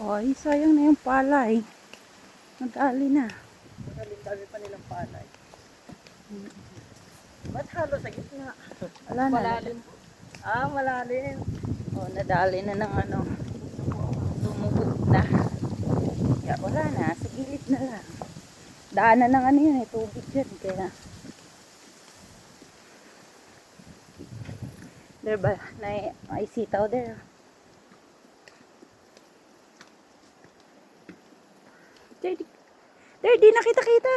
Ay, sayang na yung palay. Nadali na. Dami pa nilang palay. Ba't halo sa gitna? Wala na. Malalim. Ah, malalim. Oh, nadali na ng ano. Lumubog na. Kaya wala na. Sa gilid na lang. Daanan ng ano yun eh. Tubig dyan. Kaya. There ba? Na, may sitaw there. There, di, there, di nakita-kita.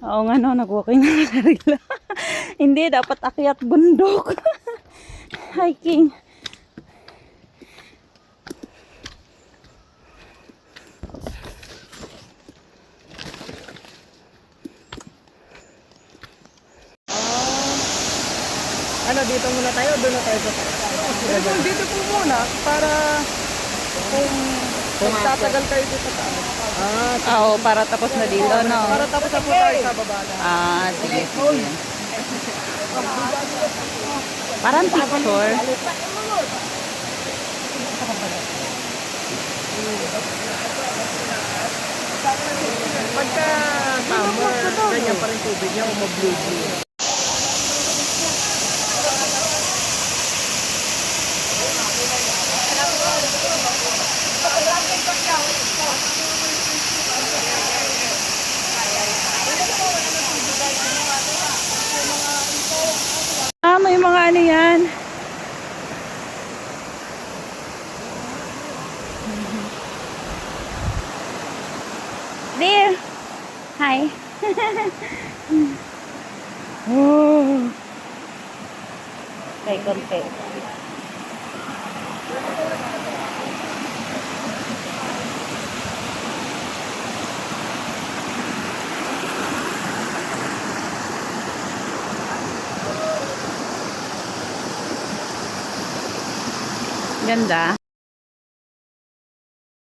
Oo nga no, nag-walking na sarila. Hindi, dapat akyat bundok. Hiking. Ano, dito muna tayo doon na tayo sa Pero dito po muna, para kung Magtatagal kayo dito sa taas. Ah, Oo, para tapos na dito, no? para tapos na po tayo sa baba na. Ah, sige, sige. Parang picture. Pagka summer, ganyan pa rin tubig niya, umablue hay. Đây cơm tệ đã